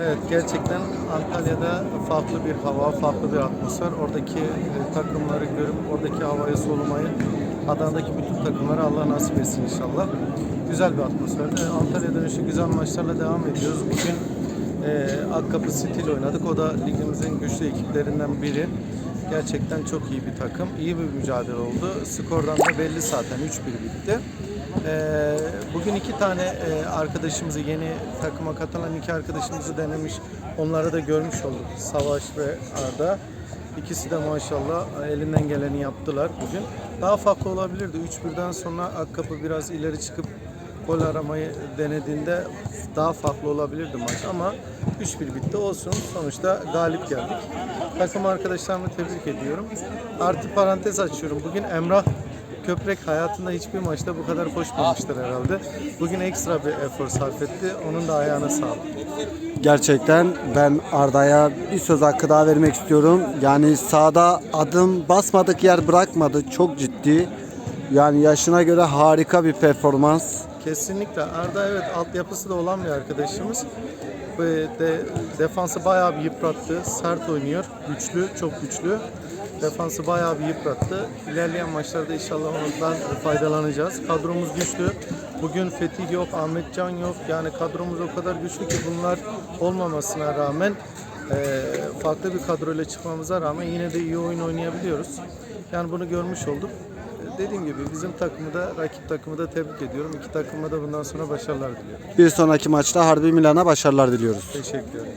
Evet gerçekten Antalya'da farklı bir hava, farklı bir atmosfer. Oradaki e, takımları görüp oradaki havayı solumayı Adana'daki bütün takımlara Allah nasip etsin inşallah. Güzel bir atmosferde. Antalya dönüşü güzel maçlarla devam ediyoruz. Bugün e, Akkapı City ile oynadık. O da ligimizin güçlü ekiplerinden biri. Gerçekten çok iyi bir takım. İyi bir mücadele oldu. Skordan da belli zaten 3-1 bitti. Ee, bugün iki tane e, arkadaşımızı yeni takıma katılan iki arkadaşımızı denemiş. Onları da görmüş olduk. Savaş ve Arda. İkisi de maşallah elinden geleni yaptılar bugün. Daha farklı olabilirdi. 3-1'den sonra Akkapı biraz ileri çıkıp gol aramayı denediğinde daha farklı olabilirdi maç ama 3-1 bitti olsun. Sonuçta galip geldik. Takım arkadaşlarımı tebrik ediyorum. Artı parantez açıyorum. Bugün Emrah Köprek hayatında hiçbir maçta bu kadar koşmamıştır herhalde. Bugün ekstra bir efor sarf etti. Onun da ayağına sağlık. Gerçekten ben Arda'ya bir söz hakkı daha vermek istiyorum. Yani sahada adım basmadık yer bırakmadı. Çok ciddi. Yani yaşına göre harika bir performans. Kesinlikle. Arda evet altyapısı da olan bir arkadaşımız. Ve de, defansı bayağı bir yıprattı. Sert oynuyor. Güçlü, çok güçlü. Defansı bayağı bir yıprattı. İlerleyen maçlarda inşallah ondan faydalanacağız. Kadromuz güçlü. Bugün Fetih yok, Ahmetcan yok. Yani kadromuz o kadar güçlü ki bunlar olmamasına rağmen eee, farklı bir kadroyla çıkmamıza rağmen yine de iyi oyun oynayabiliyoruz. Yani bunu görmüş olduk. Dediğim gibi bizim takımı da rakip takımı da tebrik ediyorum. İki takıma da bundan sonra başarılar diliyorum. Bir sonraki maçta Harbi Milan'a başarılar diliyoruz. Teşekkür ederim.